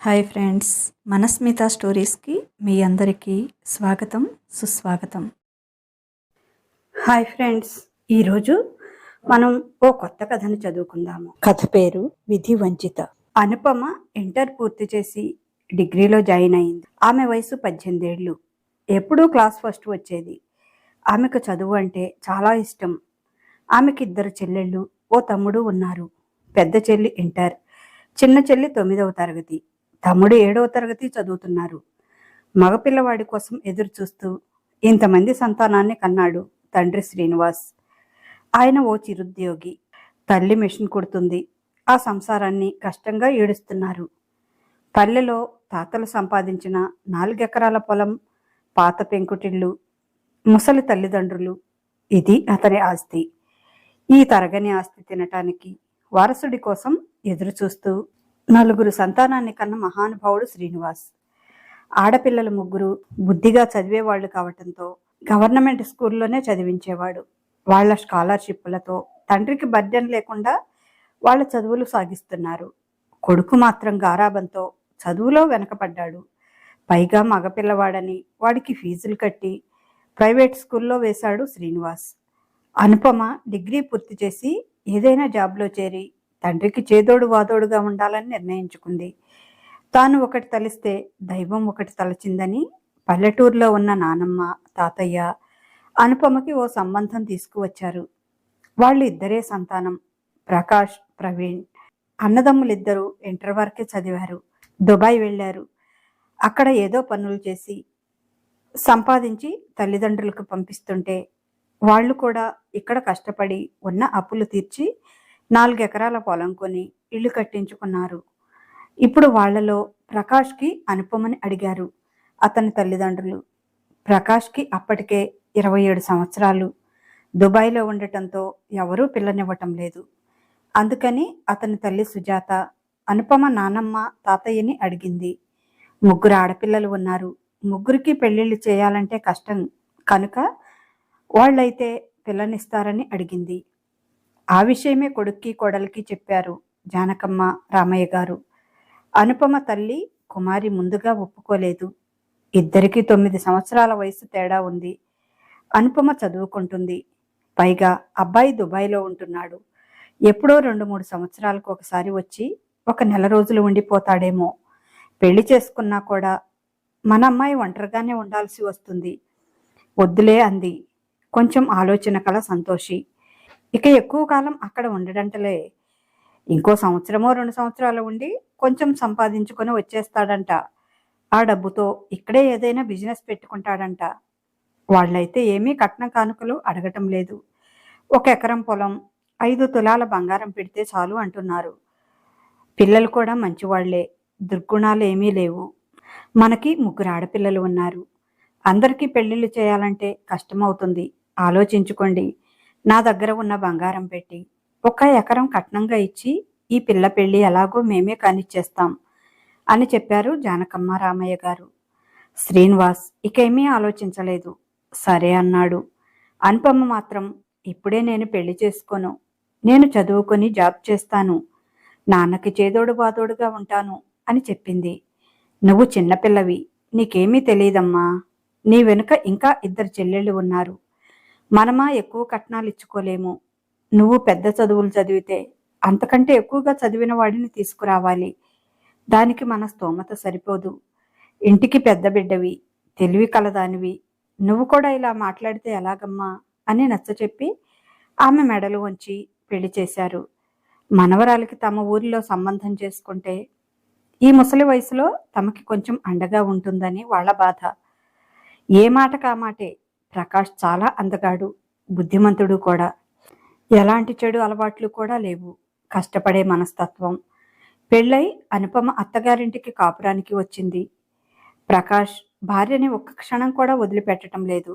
Hi friends మనస్మిత స్టోరీస్కి మీ అందరికీ స్వాగతం సుస్వాగతం. హాయ్ ఫ్రెండ్స్ ఈరోజు మనం ఓ కొత్త కథను చదువుకుందాము. కథ పేరు విధి వంచిత. అనుపమ ఇంటర్ పూర్తి చేసి డిగ్రీలో జాయిన్ అయింది. ఆమె వయసు పద్దెనిమిదేళ్ళు. ఎప్పుడూ క్లాస్ ఫస్ట్ వచ్చేది. ఆమెకు చదువు అంటే చాలా ఇష్టం. ఆమెకి ఇద్దరు చెల్లెళ్ళు ఓ తమ్ముడు ఉన్నారు. పెద్ద చెల్లి ఇంటర్ చిన్న చెల్లి తొమ్మిదవ తరగతి. తమ్ముడు ఏడవ తరగతి చదువుతున్నారు. మగపిల్లవాడి కోసం ఎదురు చూస్తూ ఇంతమంది సంతానాన్ని కన్నాడు తండ్రి శ్రీనివాస్. ఆయన ఓ చిరుద్యోగి. తల్లి మిషన్ కుడుతుంది. ఆ సంసారాన్ని కష్టంగా ఏడుస్తున్నారు. పల్లెలో తాతలు సంపాదించిన నాలుగెకరాల పొలం పాత పెంకుటిళ్ళు ముసలి తల్లిదండ్రులు. ఇది అతని ఆస్తి. ఈ తరగని ఆస్తి తినటానికి వారసుడి కోసం ఎదురు చూస్తూ నలుగురు సంతానాన్ని కన్న మహానుభావుడు శ్రీనివాస్. ఆడపిల్లలు ముగ్గురు బుద్ధిగా చదివేవాళ్ళు కావటంతో గవర్నమెంట్ స్కూల్లోనే చదివించేవాడు. వాళ్ళ స్కాలర్షిప్లతో తండ్రికి బర్డెన్ లేకుండా వాళ్ళ చదువులు సాగిస్తున్నారు. కొడుకు మాత్రం గారాబంతో చదువులో వెనకపడ్డాడు పైగా మగపిల్లవాడని వాడికి ఫీజులు కట్టి ప్రైవేట్ స్కూల్లో వేశాడు శ్రీనివాస్. అనుపమ డిగ్రీ పూర్తి చేసి ఏదైనా జాబ్లో చేరి తండ్రికి చేదోడు వాదోడుగా ఉండాలని నిర్ణయించుకుంది. తాను ఒకటి తలిస్తే దైవం ఒకటి తలచిందని పల్లెటూరులో ఉన్న నానమ్మ తాతయ్య అనుపమకి ఓ సంబంధం తీసుకువచ్చారు. వాళ్ళు ఇద్దరే సంతానం. ప్రకాష్ ప్రవీణ్ అన్నదమ్ములిద్దరూ ఇంటర్ వరకే చదివారు. దుబాయ్ వెళ్ళారు. అక్కడ ఏదో పనులు చేసి సంపాదించి తల్లిదండ్రులకు పంపిస్తుంటే వాళ్ళు కూడా ఇక్కడ కష్టపడి ఉన్న అప్పులు తీర్చి నాలుగు ఎకరాల పొలం కొని ఇల్లు కట్టించుకున్నారు. ఇప్పుడు వాళ్ళలో ప్రకాష్కి అనుపమని అడిగారు అతని తల్లిదండ్రులు. ప్రకాష్కి అప్పటికే ఇరవై ఏడు సంవత్సరాలు. దుబాయ్లో ఉండటంతో ఎవరూ పిల్లనివ్వటం లేదు. అందుకని అతని తల్లి సుజాత అనుపమ నానమ్మ తాతయ్యని అడిగింది. ముగ్గురు ఆడపిల్లలు ఉన్నారు. ముగ్గురికి పెళ్ళిళ్ళు చేయాలంటే కష్టం. కనుక వాళ్ళైతే పిల్లనిస్తారని అడిగింది. ఆ విషయమే కొడుక్కి కోడలికి చెప్పారు జానకమ్మ రామయ్య గారు. అనుపమ తల్లి కుమారి ముందుగా ఒప్పుకోలేదు. ఇద్దరికి తొమ్మిది సంవత్సరాల వయసు తేడా ఉంది. అనుపమ చదువుకుంటుంది. పైగా అబ్బాయి దుబాయ్లో ఉంటున్నాడు. ఎప్పుడో రెండు మూడు సంవత్సరాలకు ఒకసారి వచ్చి ఒక నెల రోజులు ఉండిపోతాడేమో. పెళ్ళి చేసుకున్నా కూడా మన అమ్మాయి ఒంటరిగానే ఉండాల్సి వస్తుంది. వద్దులే అంది. కొంచెం ఆలోచన కల సంతోషి. ఇక ఎక్కువ కాలం అక్కడ ఉండడంటలే. ఇంకో సంవత్సరమో రెండు సంవత్సరాలు ఉండి కొంచెం సంపాదించుకొని వచ్చేస్తాడంట. ఆ డబ్బుతో ఇక్కడే ఏదైనా బిజినెస్ పెట్టుకుంటాడంట. వాళ్ళైతే ఏమీ కట్నం కానుకలు అడగటం లేదు. ఒక ఎకరం పొలం ఐదు తులాల బంగారం పెడితే చాలు అంటున్నారు. పిల్లలు కూడా మంచివాళ్ళే. దుర్గుణాలు ఏమీ లేవు. మనకి ముగ్గురు ఆడపిల్లలు ఉన్నారు. అందరికీ పెళ్ళిళ్ళు చేయాలంటే కష్టమవుతుంది. ఆలోచించుకోండి. నా దగ్గర ఉన్న బంగారం పెట్టి ఒక ఎకరం కట్నంగా ఇచ్చి ఈ పిల్ల పెళ్ళి ఎలాగో మేమే కానిచ్చేస్తాం అని చెప్పారు జానకమ్మ రామయ్య గారు. శ్రీనివాస్ ఇకేమీ ఆలోచించలేదు. సరే అన్నాడు. అనుపమ్మ మాత్రం ఇప్పుడే నేను పెళ్ళి చేసుకోను. నేను చదువుకొని జాబ్ చేస్తాను. నాన్నకి చేదోడు బాదోడుగా ఉంటాను అని చెప్పింది. నువ్వు చిన్నపిల్లవి. నీకేమీ తెలియదమ్మా. నీ వెనుక ఇంకా ఇద్దరు చెల్లెళ్ళు ఉన్నారు. మనమా ఎక్కువ కట్నాలు ఇచ్చుకోలేము. నువ్వు పెద్ద చదువులు చదివితే అంతకంటే ఎక్కువగా చదివిన వాడిని తీసుకురావాలి. దానికి మన స్తోమత సరిపోదు. ఇంటికి పెద్ద బిడ్డవి తెలివి కలదానివి. నువ్వు కూడా ఇలా మాట్లాడితే ఎలాగమ్మా అని నచ్చచెప్పి ఆమె మెడలు వంచి పెళ్ళి చేశారు. మనవరాలికి తమ ఊరిలో సంబంధం చేసుకుంటే ఈ ముసలి వయసులో తమకి కొంచెం అండగా ఉంటుందని వాళ్ళ బాధ. ఏ మాట? కామాటే ప్రకాష్ చాలా అందగాడు బుద్ధిమంతుడు కూడా. ఎలాంటి చెడు అలవాట్లు కూడా లేవు. కష్టపడే మనస్తత్వం. పెళ్ళై అనుపమ అత్తగారింటికి కాపురానికి వచ్చింది. ప్రకాష్ భార్యని ఒక్క క్షణం కూడా వదిలిపెట్టడం లేదు.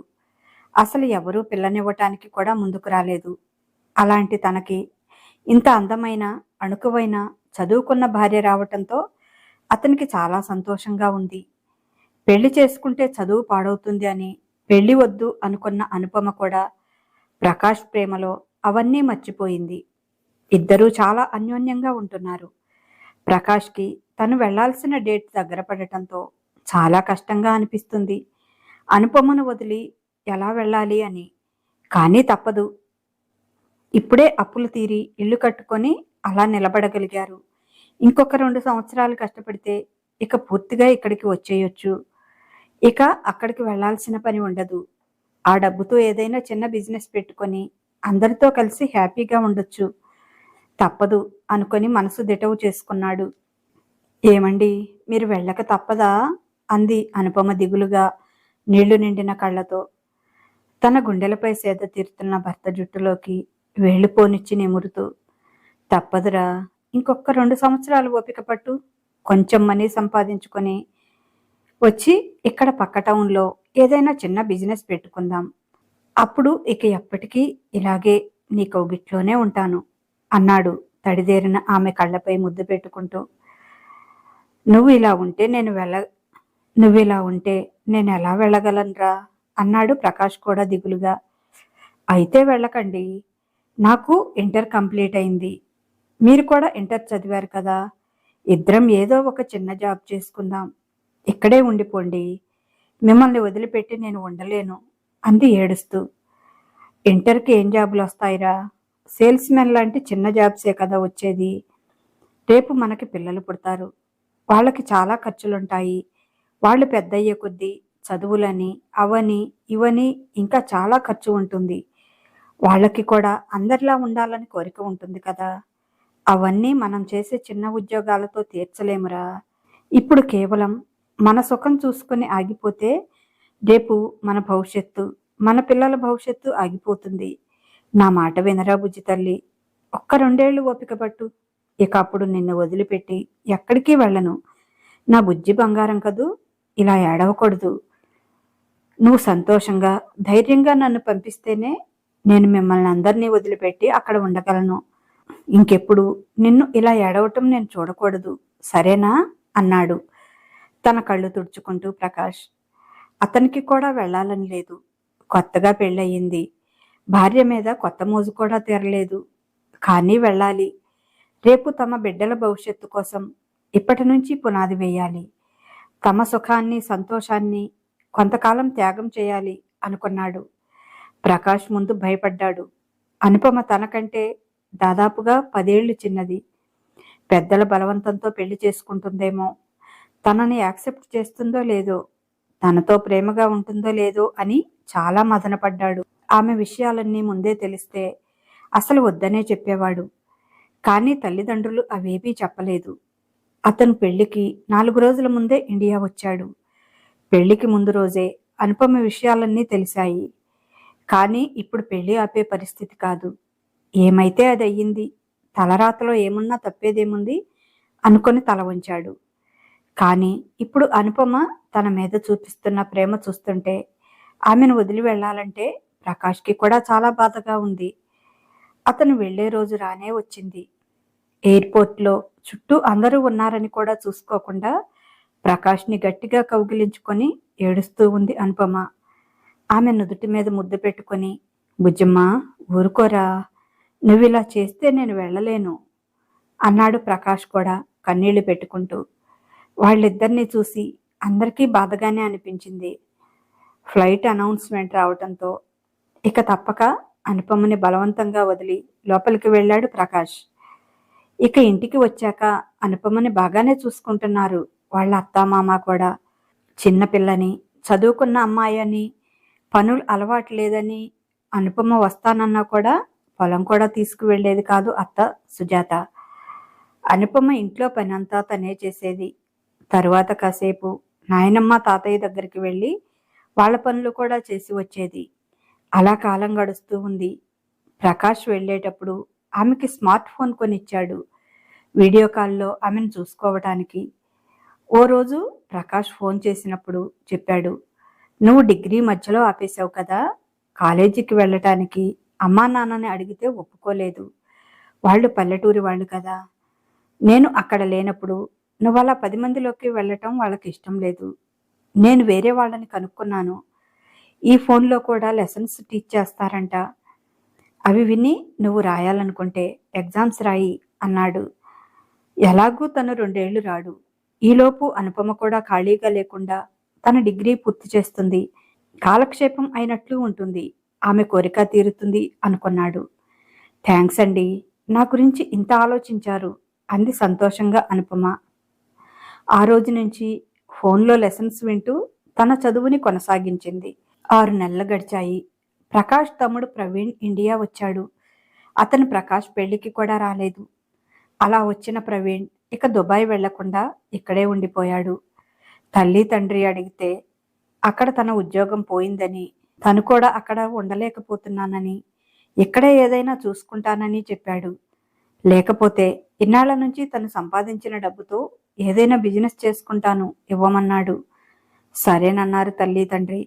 అసలు ఎవరూ పిల్లనివ్వటానికి కూడా ముందుకు రాలేదు. అలాంటి తనకి ఇంత అందమైన అణుకువైన చదువుకున్న భార్య రావటంతో అతనికి చాలా సంతోషంగా ఉంది. పెళ్ళి చేసుకుంటే చదువు పాడవుతుంది అని పెళ్ళి వద్దు అనుకున్న అనుపమ కూడా ప్రకాష్ ప్రేమలో అవన్నీ మర్చిపోయింది. ఇద్దరూ చాలా అన్యోన్యంగా ఉంటున్నారు. ప్రకాష్కి తను వెళ్ళాల్సిన డేట్ దగ్గర పడటంతో చాలా కష్టంగా అనిపిస్తుంది. అనుపమను వదిలి ఎలా వెళ్ళాలి అని. కానీ తప్పదు. ఇప్పుడే అప్పులు తీరి ఇల్లు కట్టుకొని అలా నిలబడగలిగారు. ఇంకొక రెండు సంవత్సరాలు కష్టపడితే ఇక పూర్తిగా ఇక్కడికి వచ్చేయొచ్చు. ఇక అక్కడికి వెళ్ళాల్సిన పని ఉండదు. ఆ డబ్బుతో ఏదైనా చిన్న బిజినెస్ పెట్టుకొని అందరితో కలిసి హ్యాపీగా ఉండొచ్చు. తప్పదు అనుకొని మనసు దిటవు చేసుకున్నాడు. ఏమండి మీరు వెళ్ళక తప్పదా? అంది అనుపమ దిగులుగా నీళ్ళు నిండిన కళ్ళతో. తన గుండెలపై సేద తీరుతున్న భర్త జుట్టులోకి వేళ్ళు పోనిచ్చి నిమురుతూ తప్పదురా ఇంకొక రెండు సంవత్సరాలు ఓపిక పట్టు కొంచెం మనీ సంపాదించుకొని వచ్చి ఇక్కడ పక్క టౌన్లో ఏదైనా చిన్న బిజినెస్ పెట్టుకుందాం. అప్పుడు ఇక ఎప్పటికీ ఇలాగే నీ కౌగిట్లోనే ఉంటాను అన్నాడు తడిదేరిన ఆమె కళ్ళపై ముద్దు పెట్టుకుంటూ. నువ్వు ఇలా ఉంటే నేను వెళ్ళ నువ్వు ఇలా ఉంటే నేను ఎలా వెళ్ళగలనురా? అన్నాడు ప్రకాష్ కూడా దిగులుగా. అయితే వెళ్ళకండి నాకు ఇంటర్ కంప్లీట్ అయింది. మీరు కూడా ఇంటర్ చదివారు కదా. ఇద్దరం ఏదో ఒక చిన్న జాబ్ చేసుకుందాం. ఇక్కడే ఉండిపోండి. మిమ్మల్ని వదిలిపెట్టి నేను ఉండలేను అంది ఏడుస్తూ. ఇంటర్కి ఏం జాబులు వస్తాయిరా? సేల్స్ మెన్ లాంటి చిన్న జాబ్సే కదా వచ్చేది. రేపు మనకి పిల్లలు పుడతారు. వాళ్ళకి చాలా ఖర్చులుంటాయి. వాళ్ళు పెద్దయ్యే కొద్దీ చదువులని అవని ఇవని ఇంకా చాలా ఖర్చు ఉంటుంది. వాళ్ళకి కూడా అందరిలా ఉండాలని కోరిక ఉంటుంది కదా. అవన్నీ మనం చేసే చిన్న ఉద్యోగాలతో తీర్చలేమురా. ఇప్పుడు కేవలం మన సుఖం చూసుకొని ఆగిపోతే రేపు మన భవిష్యత్తు మన పిల్లల భవిష్యత్తు ఆగిపోతుంది. నా మాట వినరా బుజ్జి తల్లి. ఒక్క రెండేళ్ళు ఓపిక పట్టు. ఇక అప్పుడు నిన్ను వదిలిపెట్టి ఎక్కడికి వెళ్ళను. నా బుజ్జి బంగారం కదూ? ఇలా ఏడవకూడదు. నువ్వు సంతోషంగా ధైర్యంగా నన్ను పంపిస్తేనే నేను మిమ్మల్ని అందరినీ వదిలిపెట్టి అక్కడ ఉండగలను. ఇంకెప్పుడు నిన్ను ఇలా ఏడవటం నేను చూడకూడదు. సరేనా? అన్నాడు. తన కళ్ళు తుడుచుకుంటూ ప్రకాష్ అతనికి కూడా వెళ్ళాలని లేదు. కొత్తగా పెళ్ళయింది. భార్య మీద కొత్త మోజు కూడా తీరలేదు. కానీ వెళ్ళాలి. రేపు తమ బిడ్డల భవిష్యత్తు కోసం ఇప్పటి నుంచి పునాది వేయాలి. తమ సుఖాన్ని సంతోషాన్ని కొంతకాలం త్యాగం చేయాలి అనుకున్నాడు. ప్రకాష్ ముందు భయపడ్డాడు. అనుపమ తనకంటే దాదాపుగా పదేళ్ళు చిన్నది. పెద్దల బలవంతంతో పెళ్ళి చేసుకుంటుందేమో తనని యాక్సెప్ట్ చేస్తుందో లేదో తనతో ప్రేమగా ఉంటుందో లేదో అని చాలా మదనపడ్డాడు. ఆమె విషయాలన్నీ ముందే తెలిస్తే అసలు వద్దనే చెప్పేవాడు. కానీ తల్లిదండ్రులు అవేమీ చెప్పలేదు. అతను పెళ్ళికి నాలుగు రోజుల ముందే ఇండియా వచ్చాడు. పెళ్ళికి ముందు రోజే అనుపమ విషయాలన్నీ తెలిసాయి. కానీ ఇప్పుడు పెళ్ళి ఆపే పరిస్థితి కాదు. ఏమైతే అది అయ్యింది తలరాతలో ఏమున్నా తప్పేదేముంది అనుకొని తల వంచాడు. కానీ ఇప్పుడు అనుపమ తన మీద చూపిస్తున్న ప్రేమ చూస్తుంటే ఆమెను వదిలి వెళ్ళాలంటే ప్రకాష్కి కూడా చాలా బాధగా ఉంది. అతను వెళ్ళే రోజు రానే వచ్చింది. ఎయిర్పోర్ట్లో చుట్టూ అందరూ ఉన్నారని కూడా చూసుకోకుండా ప్రకాష్ని గట్టిగా కౌగిలించుకొని ఏడుస్తూ ఉంది అనుపమ. ఆమె నుదుటి మీద ముద్దు పెట్టుకొని బుజ్జమ్మ ఊరుకోరా. నువ్వు ఇలా చేస్తే నేను వెళ్ళలేను అన్నాడు ప్రకాష్ కూడా కన్నీళ్ళు పెట్టుకుంటూ. వాళ్ళిద్దరిని చూసి అందరికీ బాధగానే అనిపించింది. ఫ్లైట్ అనౌన్స్మెంట్ రావడంతో ఇక తప్పక అనుపమని బలవంతంగా వదిలి లోపలికి వెళ్ళాడు ప్రకాష్. ఇక ఇంటికి వచ్చాక అనుపమని బాగానే చూసుకుంటున్నారు వాళ్ళ అత్తామామ కూడా. చిన్నపిల్లని చదువుకున్న అమ్మాయి అని పనులు అలవాటు లేదని అనుపమ వస్తానన్నా కూడా పొలం కూడా తీసుకువెళ్ళేది కాదు అత్త సుజాత. అనుపమ ఇంట్లో పనంతా తనే చేసేది. తరువాత కాసేపు నాయనమ్మ తాతయ్య దగ్గరికి వెళ్ళి వాళ్ళ పనులు కూడా చేసి వచ్చేది. అలా కాలం గడుస్తూ ఉంది. ప్రకాష్ వెళ్ళేటప్పుడు ఆమెకి స్మార్ట్ ఫోన్ కొనిచ్చాడు. వీడియో కాల్లో ఆమెను చూసుకోవటానికి. ఓ రోజు ప్రకాష్ ఫోన్ చేసినప్పుడు చెప్పాడు నువ్వు డిగ్రీ మధ్యలో ఆపేశావు కదా. కాలేజీకి వెళ్ళటానికి అమ్మా నాన్నని అడిగితే ఒప్పుకోలేదు. వాళ్ళు పల్లెటూరి వాళ్ళు కదా. నేను అక్కడ లేనప్పుడు నువ్వు అలా పది మందిలోకి వెళ్ళటం వాళ్ళకి ఇష్టం లేదు. నేను వేరే వాళ్ళని కనుక్కున్నాను. ఈ ఫోన్లో కూడా లెసన్స్ టీచ్ చేస్తారంట. అవి విని నువ్వు రాయాలనుకుంటే ఎగ్జామ్స్ రాయి అన్నాడు. ఎలాగూ తను రెండేళ్ళు రాడు. ఈలోపు అనుపమ కూడా ఖాళీగా లేకుండా తన డిగ్రీ పూర్తి చేస్తుంది. కాలక్షేపం అయినట్లు ఉంటుంది. ఆమె కోరిక తీరుతుంది అనుకున్నాడు. థ్యాంక్స్ అండి. నా గురించి ఇంత ఆలోచించారు. అంది సంతోషంగా అనుపమ. ఆ రోజు నుంచి ఫోన్లో లెసన్స్ వింటూ తన చదువుని కొనసాగించింది. ఆరు నెలలు గడిచాయి. ప్రకాష్ తమ్ముడు ప్రవీణ్ ఇండియా వచ్చాడు. అతను ప్రకాష్ పెళ్ళికి కూడా రాలేదు. అలా వచ్చిన ప్రవీణ్ ఇక దుబాయ్ వెళ్ళకుండా ఇక్కడే ఉండిపోయాడు. తల్లి తండ్రి అడిగితే అక్కడ తన ఉద్యోగం పోయిందని తను కూడా అక్కడ ఉండలేకపోతున్నానని ఇక్కడే ఏదైనా చూసుకుంటానని చెప్పాడు. లేకపోతే ఇన్నాళ్ళ నుంచి తను సంపాదించిన డబ్బుతో ఏదైనా బిజినెస్ చేసుకుంటాను ఇవ్వమన్నాడు. సరేనన్నారు తల్లి తండ్రి.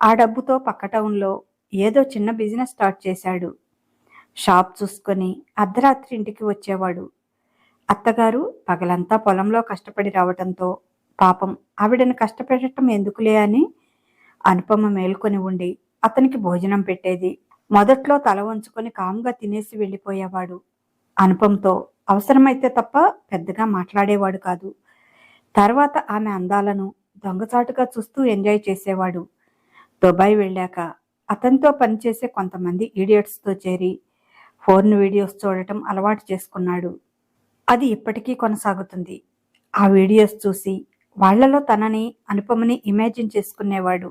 ఆ డబ్బుతో పక్క టౌన్లో ఏదో చిన్న బిజినెస్ స్టార్ట్ చేశాడు. షాప్ చూసుకొని అర్ధరాత్రి ఇంటికి వచ్చేవాడు. అత్తగారు పగలంతా పొలంలో కష్టపడి రావటంతో పాపం ఆవిడని కష్టపెట్టడం ఎందుకులే అని అనుపమ మేల్కొని ఉండి అతనికి భోజనం పెట్టేది. మొదట్లో తల వంచుకొని కాముగా తినేసి వెళ్ళిపోయేవాడు. అనుపంతో అవసరమైతే తప్ప పెద్దగా మాట్లాడేవాడు కాదు. తర్వాత ఆమె అందాలను దొంగచాటుగా చూస్తూ ఎంజాయ్ చేసేవాడు. దుబాయ్ వెళ్ళాక అతనితో పనిచేసే కొంతమంది ఈడియట్స్తో చేరి ఫోన్ వీడియోస్ చూడటం అలవాటు చేసుకున్నాడు. అది ఇప్పటికీ కొనసాగుతుంది. ఆ వీడియోస్ చూసి వాళ్ళలో తనని అనుపమని ఇమాజిన్ చేసుకునేవాడు.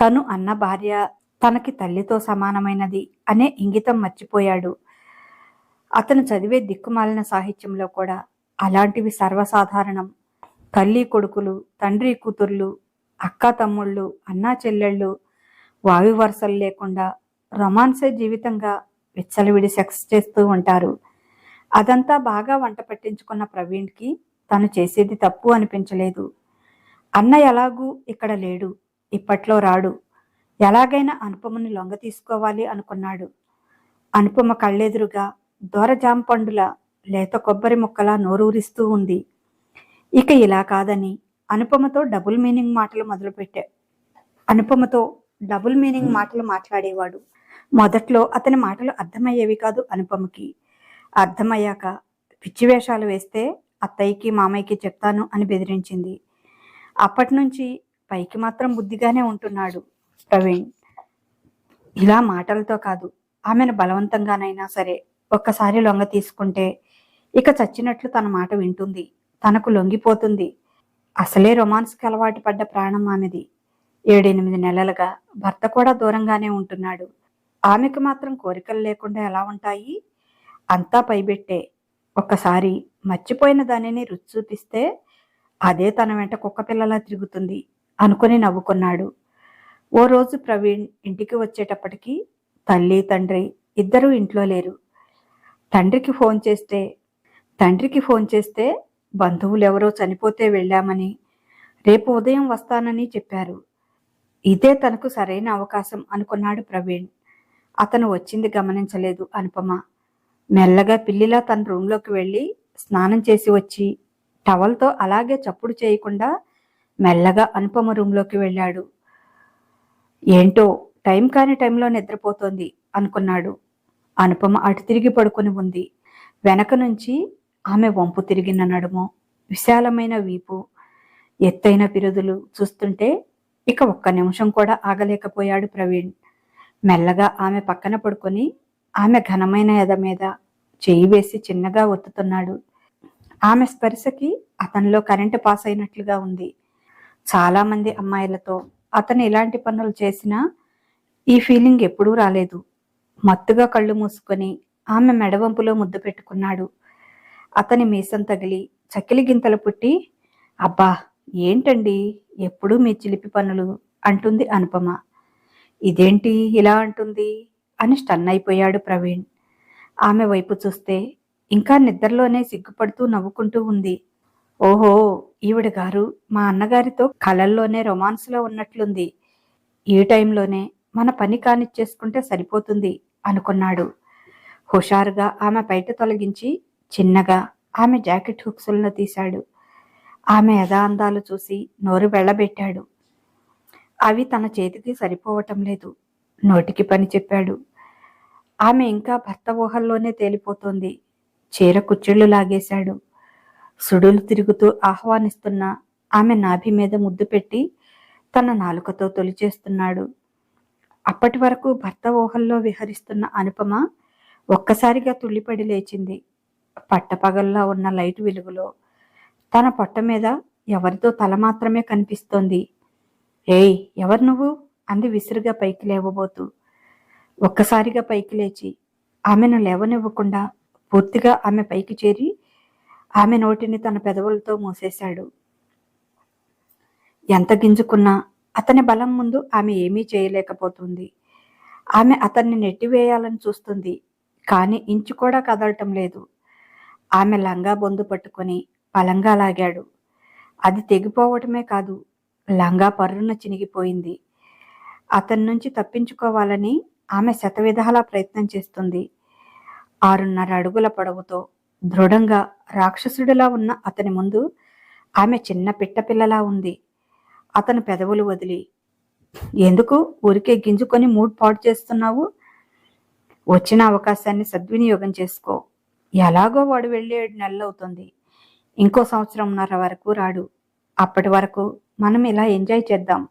తను అన్న భార్య తనకి తల్లితో సమానమైనది అనే ఇంగితం మర్చిపోయాడు. అతను చదివే దిక్కుమాలిన సాహిత్యంలో కూడా అలాంటివి సర్వసాధారణం. తల్లి కొడుకులు తండ్రి కూతుర్లు అక్క తమ్ముళ్ళు అన్నా చెల్లెళ్ళు వాయు వరుసలు లేకుండా రొమాన్సే జీవితంగా విచ్చలవిడి సెక్స్ చేస్తూ ఉంటారు. అదంతా బాగా వంట పట్టించుకున్న ప్రవీణ్కి తను చేసేది తప్పు అనిపించలేదు. అన్న ఎలాగూ ఇక్కడ లేడు ఇప్పట్లో రాడు. ఎలాగైనా అనుపమని లొంగ తీసుకోవాలి అనుకున్నాడు. అనుపమ కళ్ళెదురుగా దోరజాంపండుల లేత కొబ్బరి ముక్కలా నోరూరిస్తూ ఉంది. ఇక ఇలా కాదని అనుపమతో డబుల్ మీనింగ్ మాటలు మొదలుపెట్టా అనుపమతో డబుల్ మీనింగ్ మాటలు మాట్లాడేవాడు. మొదట్లో అతని మాటలు అర్థమయ్యేవి కాదు అనుపమకి. అర్థమయ్యాక పిచ్చి వేషాలు వేస్తే అత్తయ్యకి మామయ్యకి చెప్తాను అని బెదిరించింది. అప్పటి నుంచి పైకి మాత్రం బుద్ధిగానే ఉంటున్నాడు ప్రవీణ్. ఇలా మాటలతో కాదు ఆమెను బలవంతంగానైనా సరే ఒక్కసారి లొంగ తీసుకుంటే ఇక చచ్చినట్లు తన మాట వింటుంది. తనకు లొంగిపోతుంది. అసలే రొమాన్స్కి అలవాటు పడ్డ ప్రాణం ఆమెది. ఏడెనిమిది నెలలుగా భర్త కూడా దూరంగానే ఉంటున్నాడు. ఆమెకు మాత్రం కోరికలు లేకుండా ఎలా ఉంటాయి? అంతా పైబెట్టే. ఒక్కసారి మర్చిపోయిన దానిని రుచి చూపిస్తే అదే తన వెంట కుక్క పిల్లలా తిరుగుతుంది అనుకుని నవ్వుకున్నాడు. ఓ రోజు ప్రవీణ్ ఇంటికి వచ్చేటప్పటికి తల్లి తండ్రి ఇద్దరూ ఇంట్లో లేరు. తండ్రికి ఫోన్ చేస్తే తండ్రికి ఫోన్ చేస్తే బంధువులు ఎవరో చనిపోతే వెళ్ళామని రేపు ఉదయం వస్తానని చెప్పారు. ఇదే తనకు సరైన అవకాశం అనుకున్నాడు ప్రవీణ్. అతను వచ్చింది గమనించలేదు అనుపమ. మెల్లగా పిల్లిలా తన రూంలోకి వెళ్ళి స్నానం చేసి వచ్చి టవల్తో అలాగే చప్పుడు చేయకుండా మెల్లగా అనుపమ రూంలోకి వెళ్ళాడు. ఏంటో టైం కాని టైంలో నిద్రపోతోంది అనుకున్నాడు. అనుపమ అటు తిరిగి పడుకొని ఉంది. వెనక నుంచి ఆమె వంపు తిరిగిన నడుము విశాలమైన వీపు ఎత్తైన పిరుదులు చూస్తుంటే ఇక ఒక్క నిమిషం కూడా ఆగలేకపోయాడు ప్రవీణ్. మెల్లగా ఆమె పక్కన పడుకొని ఆమె ఘనమైన ఎద మీద చెయ్యి వేసి చిన్నగా ఒత్తుతున్నాడు. ఆమె స్పర్శకి అతనిలో కరెంటు పాస్ అయినట్లుగా ఉంది. చాలామంది అమ్మాయిలతో అతను ఇలాంటి పనులు చేసినా ఈ ఫీలింగ్ ఎప్పుడూ రాలేదు. మత్తుగా కళ్ళు మూసుకొని ఆమె మెడవంపులో ముద్దు పెట్టుకున్నాడు. అతని మీసం తగిలి చకిలి గింతలు పుట్టి అబ్బా ఏంటండి? ఎప్పుడూ మీ చిలిపి పనులు అంటుంది అనుపమ. ఇదేంటి ఇలా అంటుంది? అని స్టన్ అయిపోయాడు ప్రవీణ్. ఆమె వైపు చూస్తే ఇంకా నిద్రలోనే సిగ్గుపడుతూ నవ్వుకుంటూ ఉంది. ఓహో ఈవిడ గారు మా అన్నగారితో కలల్లోనే రొమాన్స్లో ఉన్నట్లుంది. ఈ టైంలోనే మన పని కానిచ్చేసుకుంటే సరిపోతుంది. అనుకున్నాడు. హుషారుగా ఆమె బయట తొలగించి చిన్నగా ఆమె జాకెట్ హుక్సులను తీశాడు. ఆమె యథాందాలు చూసి నోరు వెళ్ళబెట్టాడు. అవి తన చేతికి సరిపోవటం లేదు. నోటికి పని చెప్పాడు. ఆమె ఇంకా భర్త ఊహల్లోనే తేలిపోతోంది. చీర కుచ్చిళ్ళు లాగేశాడు. సుడులు తిరుగుతూ ఆహ్వానిస్తున్న ఆమె నాభి మీద ముద్దు పెట్టి తన నాలుకతో తొలిచేస్తున్నాడు. అప్పటి వరకు భర్త ఊహల్లో విహరిస్తున్న అనుపమ ఒక్కసారిగా తుళ్ళిపడి లేచింది. పట్టపగల్లా ఉన్న లైట్ వెలుగులో తన పొట్ట మీద ఎవరితో తల మాత్రమే కనిపిస్తోంది. ఏయ్ ఎవరు నువ్వు? అంది విసురుగా పైకి లేవబోతూ. ఒక్కసారిగా పైకి లేచి ఆమెను లేవనివ్వకుండా పూర్తిగా ఆమె పైకి చేరి ఆమె నోటిని తన పెదవులతో మూసేశాడు. ఎంత గింజుకున్నా అతని బలం ముందు ఆమె ఏమీ చేయలేకపోతుంది. ఆమె అతన్ని నెట్టివేయాలని చూస్తుంది కానీ ఇంచు కూడా కదలటం లేదు. ఆమె లంగా బొందు పట్టుకొని బలంగా లాగాడు. అది తెగిపోవటమే కాదు లంగా పర్రున చినిగిపోయింది. అతని నుంచి తప్పించుకోవాలని ఆమె శతవిధాలా ప్రయత్నం చేస్తుంది. ఆరున్నర అడుగుల పొడవుతో దృఢంగా రాక్షసుడిలా ఉన్న అతని ముందు ఆమె చిన్న పిట్టపిల్లలా ఉంది. అతను పెదవులు వదిలి ఎందుకు ఊరికే గింజుకొని మూడ్ పాడు చేస్తున్నావు? వచ్చిన అవకాశాన్ని సద్వినియోగం చేసుకో. ఎలాగో వాడు వెళ్ళి ఏడు నెలలు అవుతుంది. ఇంకో సంవత్సరంన్నర వరకు రాడు. అప్పటి వరకు మనం ఇలా ఎంజాయ్ చేద్దాం.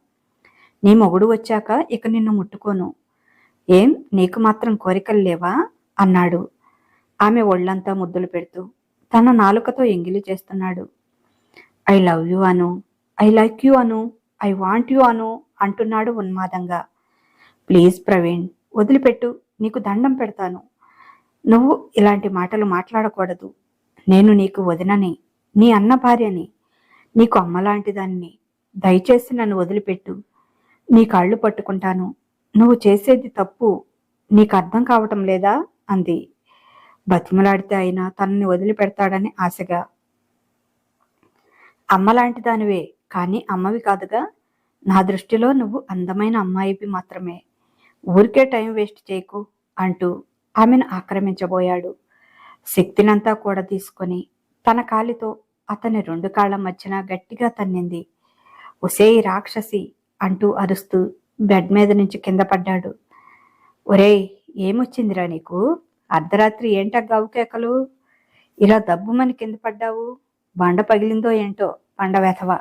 నీ మొగుడు వచ్చాక ఇక నిన్ను ముట్టుకోను. ఏం నీకు మాత్రం కోరికలు లేవా? అన్నాడు. ఆమె ఒళ్ళంతా ముద్దులు పెడుతూ తన నాలుకతో ఎంగిలి చేస్తున్నాడు. I love you Anu. I like you Anu I want you అను అంటున్నాడు ఉన్మాదంగా. ప్లీజ్ ప్రవీణ్ వదిలిపెట్టు. నీకు దండం పెడతాను. నువ్వు ఇలాంటి మాటలు మాట్లాడకూడదు. నేను నీకు వదినని నీ అన్న భార్యని నీకు అమ్మలాంటి దాన్ని దయచేసి నన్ను వదిలిపెట్టు. నీ కాళ్ళు పట్టుకుంటాను. నువ్వు చేసేది తప్పు నీకు అర్థం కావటం లేదా? అంది. బతిమలాడితే అయినా తనని వదిలిపెడతాడని ఆశగా. అమ్మలాంటి దానివే కానీ అమ్మవి కాదుగా. నా దృష్టిలో నువ్వు అందమైన అమ్మాయివి మాత్రమే. ఊరికే టైం వేస్ట్ చేయకు అంటూ ఆమెను ఆక్రమించబోయాడు. శక్తినంతా కూడా తీసుకొని తన కాలితో అతని రెండు కాళ్ళ మధ్యన గట్టిగా తన్నింది. ఒసేయ్ రాక్షసి అంటూ అరుస్తూ బెడ్ మీద నుంచి కింద పడ్డాడు. ఒరేయ్ ఏమొచ్చిందిరా నీకు? అర్ధరాత్రి ఏంటా గావుకేకలు ఇలా దబ్బుమని కింద పడ్డావు? బండ పగిలిందో ఏంటో బండ వెధవ?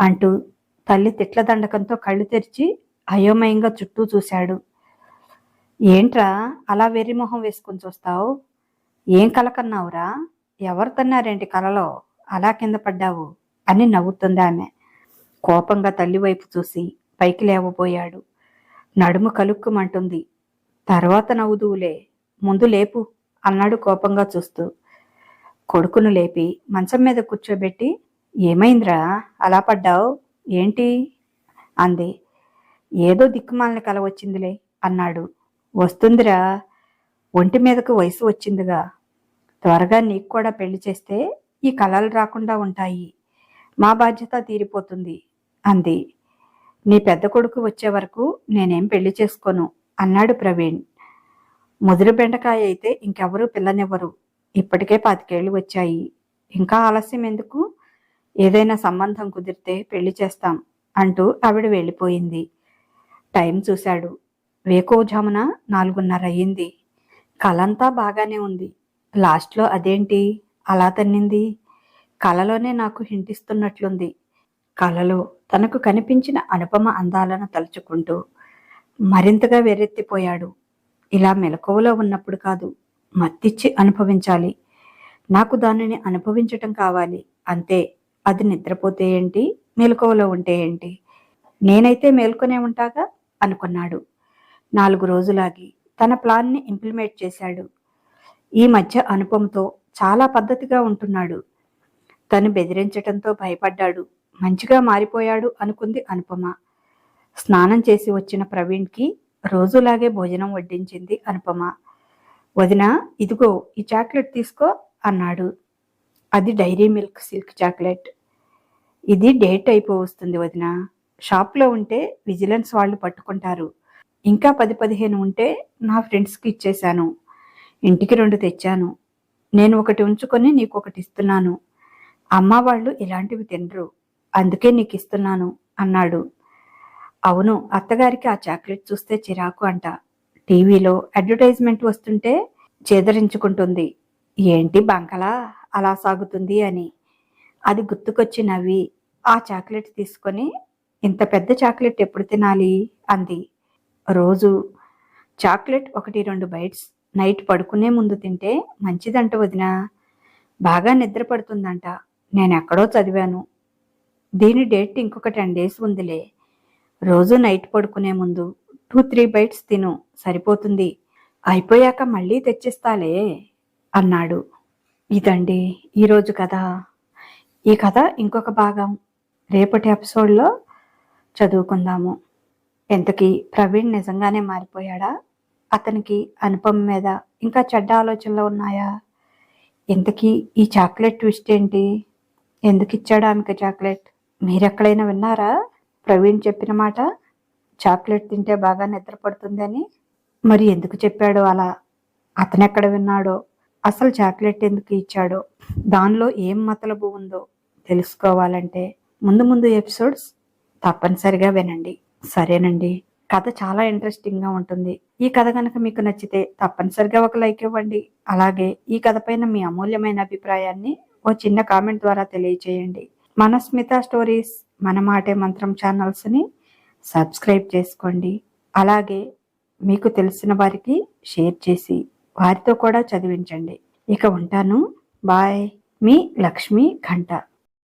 అంటూ తల్లి తిట్ల దండకంతో కళ్ళు తెరిచి అయోమయంగా చుట్టూ చూశాడు. ఏంట్రా అలా వెర్రి మొహం వేసుకుని చూస్తావు? ఏం కలకన్నావురా ఎవరు తన్నారేంటి కలలో? అలా కింద పడ్డావు? అని నవ్వుతుంది ఆమె. కోపంగా తల్లి వైపు చూసి పైకి లేవబోయాడు. నడుము కలుక్కుమంటుంది. తర్వాత నవ్వుదువులే. ముందు లేపు అన్నాడు కోపంగా చూస్తూ. కొడుకును లేపి మంచం మీద కూర్చోబెట్టి ఏమైందిరా? అలా పడ్డావు? ఏంటి? అంది. ఏదో దిక్కుమాలని కల వచ్చిందిలే అన్నాడు. వస్తుందిరా. ఒంటి మీదకు వయసు వచ్చిందిగా. త్వరగా నీకు కూడా పెళ్ళి చేస్తే ఈ కలలు రాకుండా ఉంటాయి. మా బాధ్యత తీరిపోతుంది అంది. నీ పెద్ద కొడుకు వచ్చే వరకు నేనేం పెళ్ళి చేసుకోను అన్నాడు ప్రవీణ్. ముదురు బెండకాయ అయితే ఇంకెవరూ పిల్లనివ్వరు. ఇప్పటికే పాతికేళ్ళు వచ్చాయి. ఇంకా ఆలస్యం ఎందుకు? ఏదైనా సంబంధం కుదిరితే పెళ్ళి చేస్తాం అంటూ ఆవిడ వెళ్ళిపోయింది. టైం చూశాడు. వేకోజామున నాలుగున్నర అయ్యింది కలంతా బాగానే ఉంది. లాస్ట్లో అదేంటి? అలా తన్నింది? కలలోనే నాకు హింటిస్తున్నట్లుంది. కలలో తనకు కనిపించిన అనుపమ అందాలను తలుచుకుంటూ మరింతగా వెర్రెత్తిపోయాడు ఇలా మెలకువలో ఉన్నప్పుడు కాదు మత్తిచ్చి అనుభవించాలి. నాకు దానిని అనుభవించటం కావాలి. అంతే. అది నిద్రపోతే ఏంటి? మెలకువలో ఉంటే ఏంటి? నేనైతే మేల్కొనే ఉంటాగా? అనుకున్నాడు. నాలుగు రోజులాగి తన ప్లాన్ని ఇంప్లిమెంట్ చేశాడు. ఈ మధ్య అనుపంతో చాలా పద్ధతిగా ఉంటున్నాడు. తను బెదిరించటంతో భయపడ్డాడు. మంచిగా మారిపోయాడు అనుకుంది అనుపమ. స్నానం చేసి వచ్చిన ప్రవీణ్కి రోజులాగే భోజనం వడ్డించింది అనుపమ. వదిన ఇదిగో ఈ చాక్లెట్ తీసుకో అన్నాడు. అది డైరీ మిల్క్ సిల్క్ చాక్లెట్. ఇది డేట్ అయిపోవస్తుంది వదిన. షాప్లో ఉంటే విజిలెన్స్ వాళ్ళు పట్టుకుంటారు. ఇంకా పది పదిహేను ఉంటే నా ఫ్రెండ్స్కి ఇచ్చేశాను. ఇంటికి రెండు తెచ్చాను. నేను ఒకటి ఉంచుకొని నీకు ఒకటి ఇస్తున్నాను. అమ్మ వాళ్ళు ఇలాంటివి తినరు. అందుకే నీకు ఇస్తున్నాను అన్నాడు. అవును అత్తగారికి ఆ చాక్లెట్ చూస్తే చిరాకు అంట. టీవీలో అడ్వర్టైజ్మెంట్ వస్తుంటే చేదరించుకుంటుంది. ఏంటి బంకలా? అలా సాగుతుంది అని. అది గుర్తుకొచ్చి నవ్వి ఆ చాక్లెట్ తీసుకొని ఇంత పెద్ద చాక్లెట్ ఎప్పుడు తినాలి? అంది. రోజు చాక్లెట్ ఒకటి రెండు బైట్స్ నైట్ పడుకునే ముందు తింటే మంచిదంట వదిన. బాగా నిద్ర పడుతుందంట. నేను ఎక్కడో చదివాను. దీని డేట్ ఇంకొక టెన్ డేస్ ఉందిలే. రోజు నైట్ పడుకునే ముందు టూ త్రీ బైట్స్ తిను. సరిపోతుంది. అయిపోయాక మళ్ళీ తెచ్చిస్తాలే అన్నాడు. ఇదండి ఈరోజు కథ. ఈ కథ ఇంకొక భాగం. రేపటి ఎపిసోడ్లో చదువుకుందాము. ఎంతకీ ప్రవీణ్ నిజంగానే మారిపోయాడా? అతనికి అనుపమ మీద ఇంకా చెడ్డ ఆలోచనలు ఉన్నాయా? ఇంతకీ ఈ చాక్లెట్ ట్విస్ట్ ఏంటి? ఎందుకు ఇచ్చాడు ఆమెకి చాక్లెట్? మీరెక్కడైనా విన్నారా? ప్రవీణ్ చెప్పిన మాట? చాక్లెట్ తింటే బాగా నిద్రపడుతుందని మరి ఎందుకు చెప్పాడు అలా? అతనెక్కడ విన్నాడో? అసలు చాక్లెట్ ఎందుకు ఇచ్చాడో? దానిలో ఏం మతలబు ఉందో తెలుసుకోవాలంటే ముందు ముందు ఎపిసోడ్స్ తప్పనిసరిగా వినండి. సరేనండి. కథ చాలా ఇంట్రెస్టింగ్గా ఉంటుంది. ఈ కథ కనుక మీకు నచ్చితే తప్పనిసరిగా ఒక లైక్ ఇవ్వండి. అలాగే ఈ కథ పైన మీ అమూల్యమైన అభిప్రాయాన్ని ఓ చిన్న కామెంట్ ద్వారా తెలియచేయండి. మన స్మిత స్టోరీస్ మన మాటే మంత్రం ఛానల్స్ని సబ్స్క్రైబ్ చేసుకోండి. అలాగే మీకు తెలిసిన వారికి షేర్ చేసి వారితో కూడా చదివించండి. ఇక ఉంటాను. బాయ్. మీ లక్ష్మి ఘంట.